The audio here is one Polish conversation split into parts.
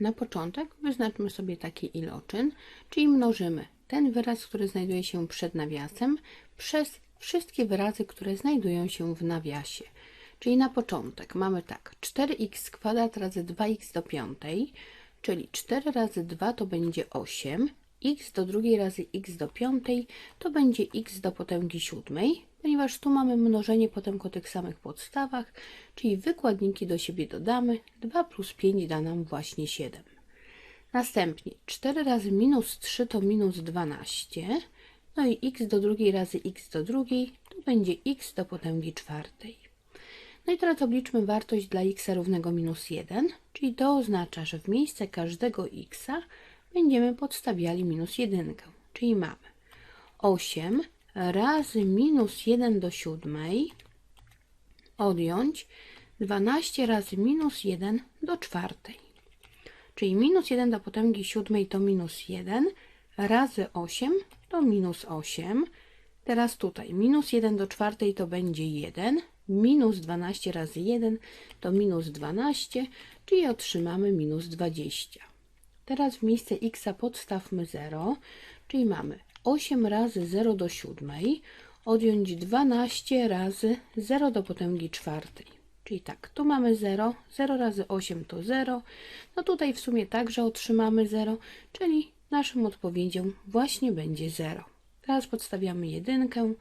Na początek wyznaczmy sobie taki iloczyn, czyli mnożymy ten wyraz, który znajduje się przed nawiasem, przez wszystkie wyrazy, które znajdują się w nawiasie. Czyli na początek mamy tak, 4x kwadrat razy 2x do piątej, czyli 4 razy 2 to będzie 8, x do drugiej razy x do piątej to będzie x do potęgi siódmej, ponieważ tu mamy mnożenie potem tych samych podstawach, czyli wykładniki do siebie dodamy, 2 plus 5 da nam właśnie 7. Następnie 4 razy minus 3 to minus 12, no i x do drugiej razy x do drugiej to będzie x do potęgi czwartej. No i teraz obliczmy wartość dla x równego minus 1, czyli to oznacza, że w miejsce każdego x będziemy podstawiali minus 1, czyli mamy 8 razy minus 1 do siódmej odjąć 12 razy minus 1 do czwartej. Czyli minus 1 do potęgi siódmej to minus 1 razy 8 to minus 8. Teraz tutaj minus 1 do czwartej to będzie 1, minus 12 razy 1 to minus 12, czyli otrzymamy minus 20. Teraz w miejsce x podstawmy 0, czyli mamy 8 razy 0 do siódmej odjąć 12 razy 0 do potęgi czwartej. Czyli tak, tu mamy 0, 0 razy 8 to 0, no tutaj w sumie także otrzymamy 0, czyli naszą odpowiedzią właśnie będzie 0. Teraz podstawiamy jedynkę,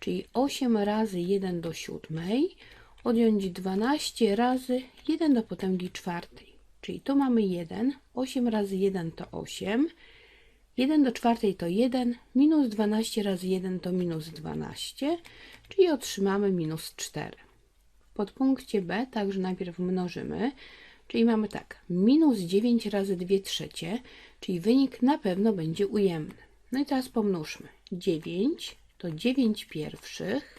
czyli 8 razy 1 do siódmej odjąć 12 razy 1 do potęgi czwartej. Czyli tu mamy 1, 8 razy 1 to 8, 1 do czwartej to 1, minus 12 razy 1 to minus 12, czyli otrzymamy minus 4. W podpunkcie B także najpierw mnożymy, czyli mamy tak, minus 9 razy 2 trzecie, czyli wynik na pewno będzie ujemny. No i teraz pomnóżmy. 9 to 9 pierwszych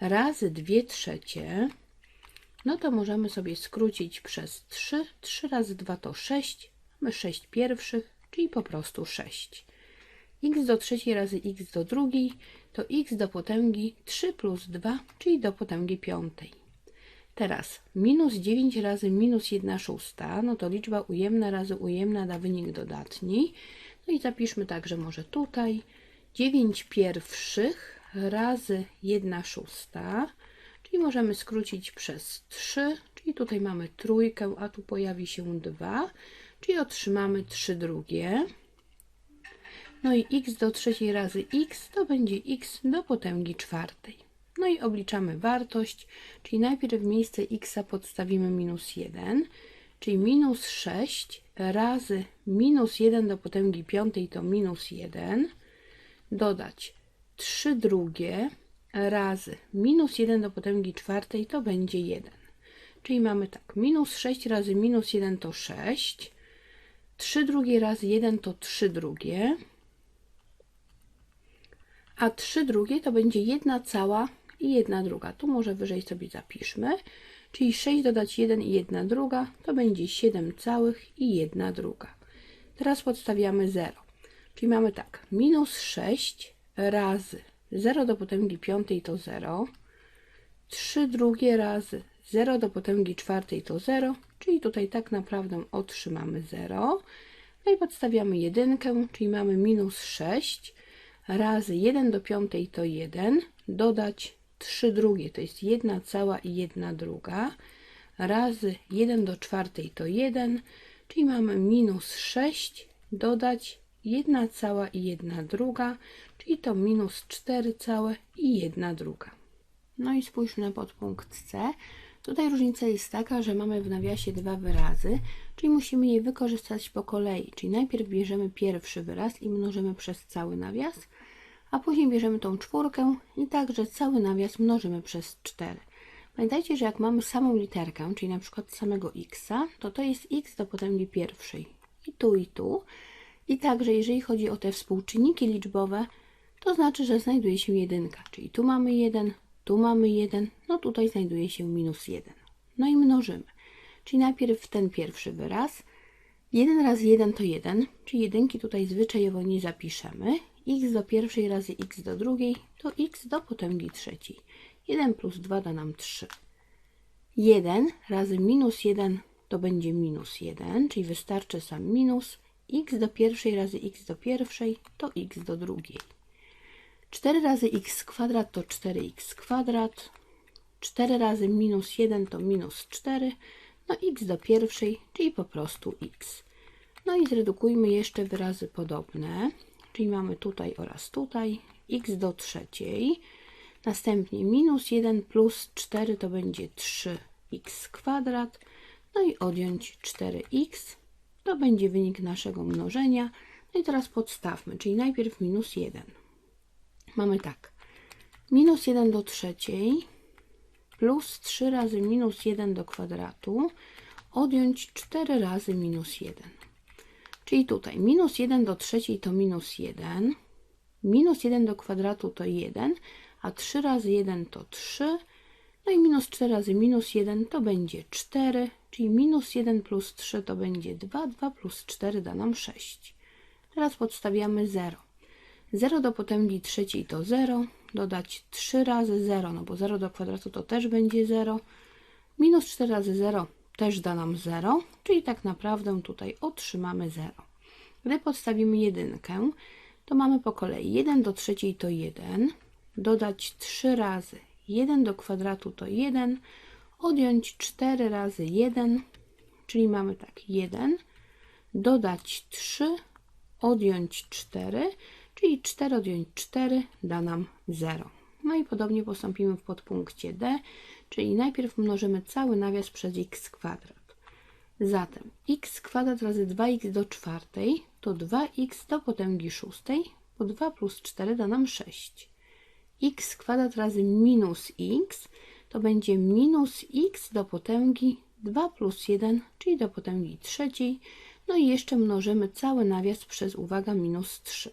razy 2 trzecie, no to możemy sobie skrócić przez 3. 3 razy 2 to 6, mamy 6 pierwszych, czyli po prostu 6. x do trzeciej razy x do drugiej to x do potęgi 3 plus 2, czyli do potęgi piątej. Teraz minus 9 razy minus 1 szósta, no to liczba ujemna razy ujemna da wynik dodatni. No i zapiszmy także może tutaj 9 pierwszych razy 1 szósta, czyli możemy skrócić przez 3, czyli tutaj mamy trójkę, a tu pojawi się 2, czyli otrzymamy 3 drugie. No i x do trzeciej razy x to będzie x do potęgi czwartej. No i obliczamy wartość, czyli najpierw w miejsce x podstawimy minus 1, czyli minus 6 razy minus 1 do potęgi piątej to minus 1, dodać 3 drugie razy minus 1 do potęgi czwartej to będzie 1. Czyli mamy tak, minus 6 razy minus 1 to 6, 3 drugie razy 1 to 3 drugie, a 3 drugie to będzie 1 cała i 1 druga. Tu może wyżej sobie zapiszmy, czyli 6 dodać 1 i 1 druga to będzie 7 całych i 1 druga. Teraz podstawiamy 0, czyli mamy tak, minus 6 razy 0 do potęgi piątej to 0, 3 drugie razy 0 do potęgi czwartej to 0, czyli tutaj tak naprawdę otrzymamy 0. No i podstawiamy jedynkę, czyli mamy minus 6 razy 1 do piątej to 1, dodać 3 drugie to jest 1 cała i 1 druga, razy 1 do czwartej to 1, czyli mamy minus 6, dodać 1 cała i 1 druga, czyli to minus 4 całe i 1 druga. No i spójrzmy na podpunkt C. Tutaj różnica jest taka, że mamy w nawiasie dwa wyrazy, czyli musimy je wykorzystać po kolei. Czyli najpierw bierzemy pierwszy wyraz i mnożymy przez cały nawias, a później bierzemy tą czwórkę i także cały nawias mnożymy przez 4. Pamiętajcie, że jak mamy samą literkę, czyli na przykład samego x, to to jest x do potęgi pierwszej i tu i tu. I także jeżeli chodzi o te współczynniki liczbowe, to znaczy, że znajduje się jedynka, czyli tu mamy 1, tu mamy 1, no tutaj znajduje się minus 1. No i mnożymy. Czyli najpierw ten pierwszy wyraz. 1 razy 1 to 1, czyli jedynki tutaj zwyczajowo nie zapiszemy. x do pierwszej razy x do drugiej to x do potęgi trzeciej. 1 plus 2 da nam 3. 1 razy minus 1 to to będzie minus 1, czyli wystarczy sam minus. X do pierwszej razy x do pierwszej to x do drugiej. 4 razy x kwadrat to 4x kwadrat. 4 razy minus 1 to minus 4. No x do pierwszej, czyli po prostu x. No i zredukujmy jeszcze wyrazy podobne, czyli mamy tutaj oraz tutaj x do trzeciej. Następnie minus 1 plus 4 to będzie 3x kwadrat. No i odjąć 4x to będzie wynik naszego mnożenia. No i teraz podstawmy, czyli najpierw minus 1. Mamy tak, minus 1 do trzeciej plus 3 razy minus 1 do kwadratu odjąć 4 razy minus 1. Czyli tutaj minus 1 do trzeciej to minus 1, minus 1 do kwadratu to 1, a 3 razy 1 to 3, no i minus 4 razy minus 1 to będzie 4, czyli minus 1 plus 3 to będzie 2, 2 plus 4 da nam 6. Teraz podstawiamy 0. 0 do potęgi trzeciej to 0, dodać 3 razy 0, no bo 0 do kwadratu to też będzie 0, minus 4 razy 0 też da nam 0, czyli tak naprawdę tutaj otrzymamy 0. Gdy podstawimy jedynkę, to mamy po kolei 1 do trzeciej to 1, dodać 3 razy 1 do kwadratu to 1, odjąć 4 razy 1, czyli mamy tak 1, dodać 3, odjąć 4, czyli 4 odjąć 4 da nam 0. No i podobnie postąpimy w podpunkcie D, czyli najpierw mnożymy cały nawias przez x kwadrat. Zatem x kwadrat razy 2x do czwartej to 2x do potęgi szóstej, bo 2 plus 4 da nam 6. x kwadrat razy minus x to będzie minus x do potęgi 2 plus 1, czyli do potęgi trzeciej. No i jeszcze mnożymy cały nawias przez, uwaga, minus 3.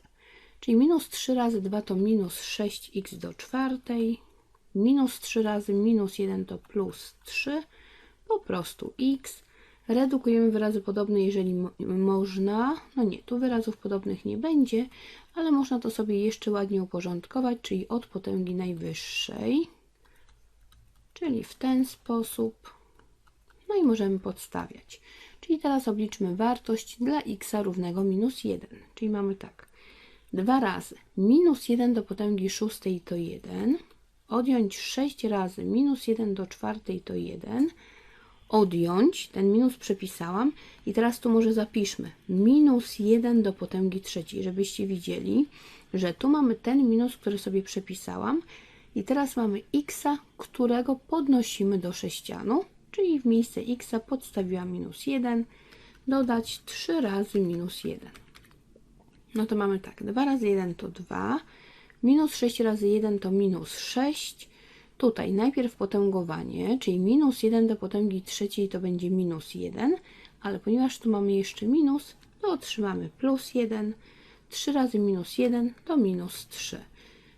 Czyli minus 3 razy 2 to minus 6x do czwartej, minus 3 razy minus 1 to plus 3, po prostu x. Redukujemy wyrazy podobne, jeżeli mo można. No nie, tu wyrazów podobnych nie będzie, ale można to sobie jeszcze ładnie uporządkować, czyli od potęgi najwyższej, czyli w ten sposób. No i możemy podstawiać. Czyli teraz obliczmy wartość dla x równego minus 1. Czyli mamy tak. 2 razy minus 1 do potęgi szóstej to 1, odjąć 6 razy minus 1 do czwartej to 1, odjąć, ten minus przepisałam i teraz tu może zapiszmy minus 1 do potęgi trzeciej, żebyście widzieli, że tu mamy ten minus, który sobie przepisałam i teraz mamy x, którego podnosimy do sześcianu, czyli w miejsce x podstawiłam minus 1, dodać 3 razy minus 1. No to mamy tak, 2 razy 1 to 2, minus 6 razy 1 to minus 6. Tutaj najpierw potęgowanie, czyli minus 1 do potęgi trzeciej to będzie minus 1, ale ponieważ tu mamy jeszcze minus, to otrzymamy plus 1. 3 razy minus 1 to minus 3.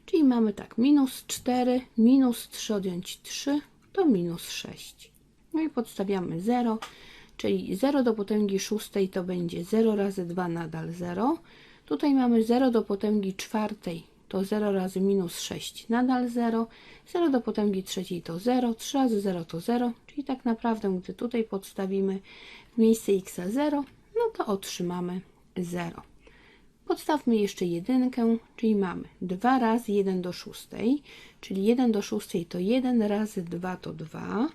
Czyli mamy tak, minus 4, minus 3 odjąć 3 to minus 6. No i podstawiamy 0, czyli 0 do potęgi szóstej to będzie 0 razy 2 nadal 0. Tutaj mamy 0 do potęgi czwartej to 0 razy minus 6 nadal 0, 0 do potęgi trzeciej to 0, 3 razy 0 to 0, czyli tak naprawdę gdy tutaj podstawimy w miejsce x 0, no to otrzymamy 0. Podstawmy jeszcze jedynkę, czyli mamy 2 razy 1 do 6, czyli 1 do 6 to 1 razy 2 to 2,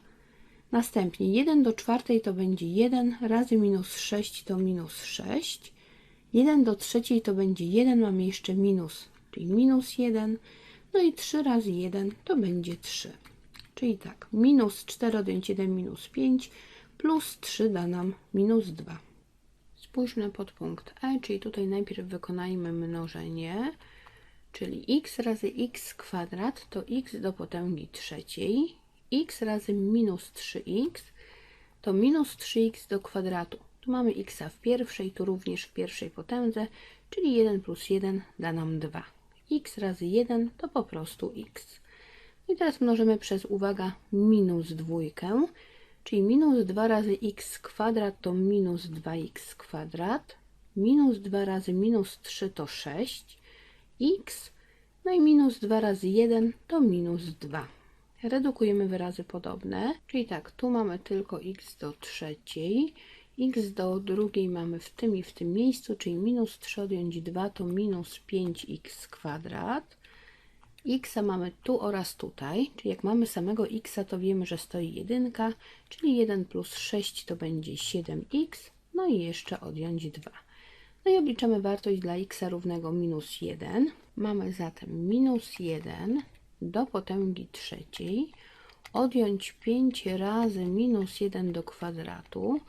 następnie 1 do 4 to będzie 1 razy minus 6 to minus 6, 1 do trzeciej to będzie 1, mamy jeszcze minus, czyli minus 1, no i 3 razy 1 to będzie 3. Czyli tak, minus 4 odjąć 1 minus 5 plus 3 da nam minus 2. Spójrzmy pod punkt E, czyli tutaj najpierw wykonajmy mnożenie, czyli x razy x kwadrat to x do potęgi trzeciej, x razy minus 3x to minus 3x do kwadratu. Tu mamy x w pierwszej, tu również w pierwszej potędze, czyli 1 plus 1 da nam 2. x razy 1 to po prostu x. I teraz mnożymy przez, uwaga, minus dwójkę, czyli minus 2 razy x kwadrat to minus 2x kwadrat, minus 2 razy minus 3 to 6, x, no i minus 2 razy 1 to minus 2. Redukujemy wyrazy podobne, czyli tak, tu mamy tylko x do trzeciej, x do drugiej mamy w tym i w tym miejscu, czyli minus 3 odjąć 2 to minus 5x kwadrat. x mamy tu oraz tutaj, czyli jak mamy samego x, to wiemy, że stoi jedynka, czyli 1 plus 6 to będzie 7x, no i jeszcze odjąć 2. No i obliczamy wartość dla x równego minus 1. Mamy zatem minus 1 do potęgi trzeciej, odjąć 5 razy minus 1 do kwadratu,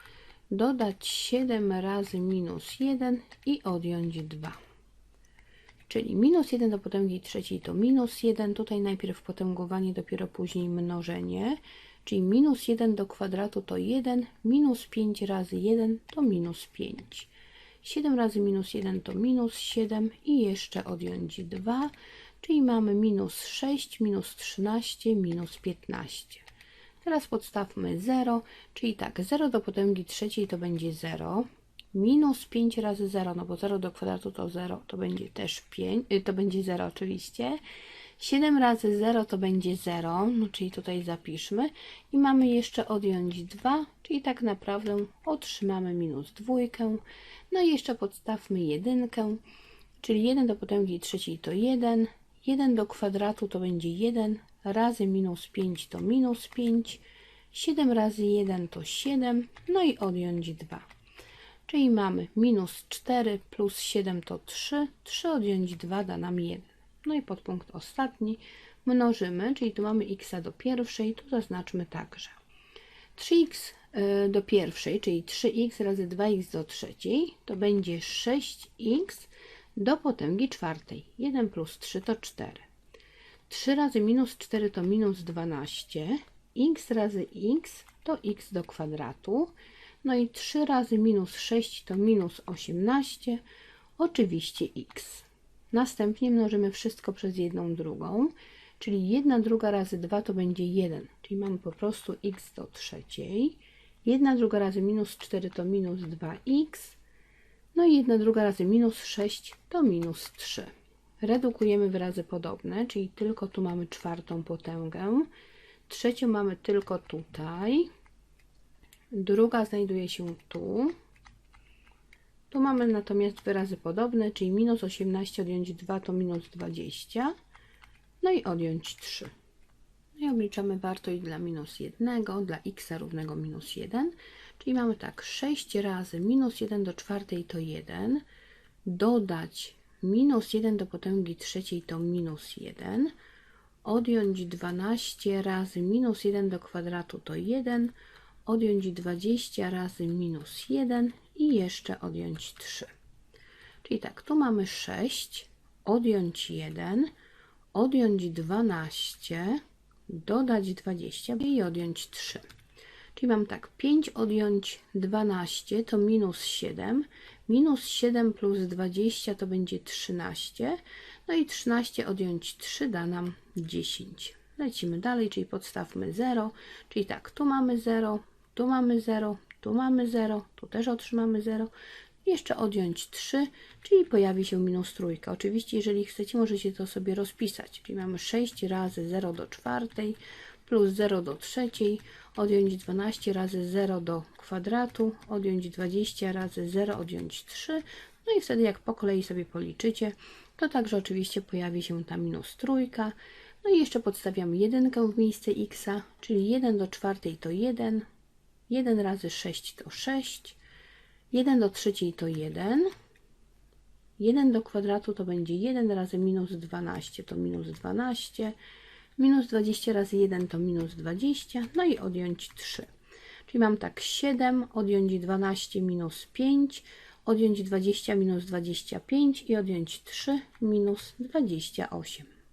dodać 7 razy minus 1 i odjąć 2. Czyli minus 1 do potęgi trzeciej to minus 1, tutaj najpierw potęgowanie, dopiero później mnożenie, czyli minus 1 do kwadratu to 1, minus 5 razy 1 to minus 5. 7 razy minus 1 to minus 7 i jeszcze odjąć 2, czyli mamy minus 6, minus 13, minus 15. Teraz podstawmy 0, czyli tak, 0 do potęgi trzeciej to będzie 0, minus 5 razy 0, no bo 0 do kwadratu to 0, to będzie też 5, y, to będzie 0 oczywiście. 7 razy 0 to będzie 0, no czyli tutaj zapiszmy i mamy jeszcze odjąć 2, czyli tak naprawdę otrzymamy minus dwójkę. No i jeszcze podstawmy jedynkę, czyli 1 do potęgi trzeciej to 1, 1 do kwadratu to będzie 1, razy minus 5 to minus 5, 7 razy 1 to 7, no i odjąć 2. Czyli mamy minus 4 plus 7 to 3, 3 odjąć 2 da nam 1. No i podpunkt ostatni mnożymy, czyli tu mamy x do pierwszej, tu zaznaczmy także. 3x y, do pierwszej, czyli 3x razy 2x do trzeciej, to będzie 6x do potęgi czwartej. 1 plus 3 to 4. 3 razy minus 4 to minus 12. x razy x to x do kwadratu. No i 3 razy minus 6 to minus 18. Oczywiście x. Następnie mnożymy wszystko przez jedną drugą, czyli 1 druga razy 2 to będzie 1, czyli mamy po prostu x do trzeciej. 1 druga razy minus 4 to minus 2x. No i 1 druga razy minus 6 to minus 3. Redukujemy wyrazy podobne, czyli tylko tu mamy czwartą potęgę. Trzecią mamy tylko tutaj. Druga znajduje się tu. Tu mamy natomiast wyrazy podobne, czyli minus 18 odjąć 2 to minus 20. No i odjąć 3. No i obliczamy wartość dla minus 1, dla x równego minus 1. Czyli mamy tak, 6 razy minus 1 do czwartej to 1, dodać minus 1 do potęgi trzeciej to minus 1, odjąć 12 razy minus 1 do kwadratu to 1, odjąć 20 razy minus 1 i jeszcze odjąć 3. Czyli tak, tu mamy 6, odjąć 1, odjąć 12, dodać 20 i odjąć 3. Czyli mam tak, 5 odjąć 12 to minus 7, minus 7 plus 20 to będzie 13, no i 13 odjąć 3 da nam 10. Lecimy dalej, czyli podstawmy 0, czyli tak, tu mamy 0, tu mamy 0, tu mamy 0, tu też otrzymamy 0, jeszcze odjąć 3, czyli pojawi się minus trójka. Oczywiście, jeżeli chcecie, możecie to sobie rozpisać, czyli mamy 6 razy 0 do czwartej, plus 0 do trzeciej, odjąć 12 razy 0 do kwadratu, odjąć 20 razy 0, odjąć 3. No i wtedy jak po kolei sobie policzycie, to także oczywiście pojawi się ta minus trójka. No i jeszcze podstawiamy jedynkę w miejsce x, czyli 1 do czwartej to 1, 1 razy 6 to 6, 1 do trzeciej to 1, 1 do kwadratu to będzie 1 razy minus 12 to minus 12, Minus 20 razy 1 to minus 20, no i odjąć 3. Czyli mam tak 7, odjąć 12 minus 5, odjąć 20 minus 25 i odjąć 3 minus 28.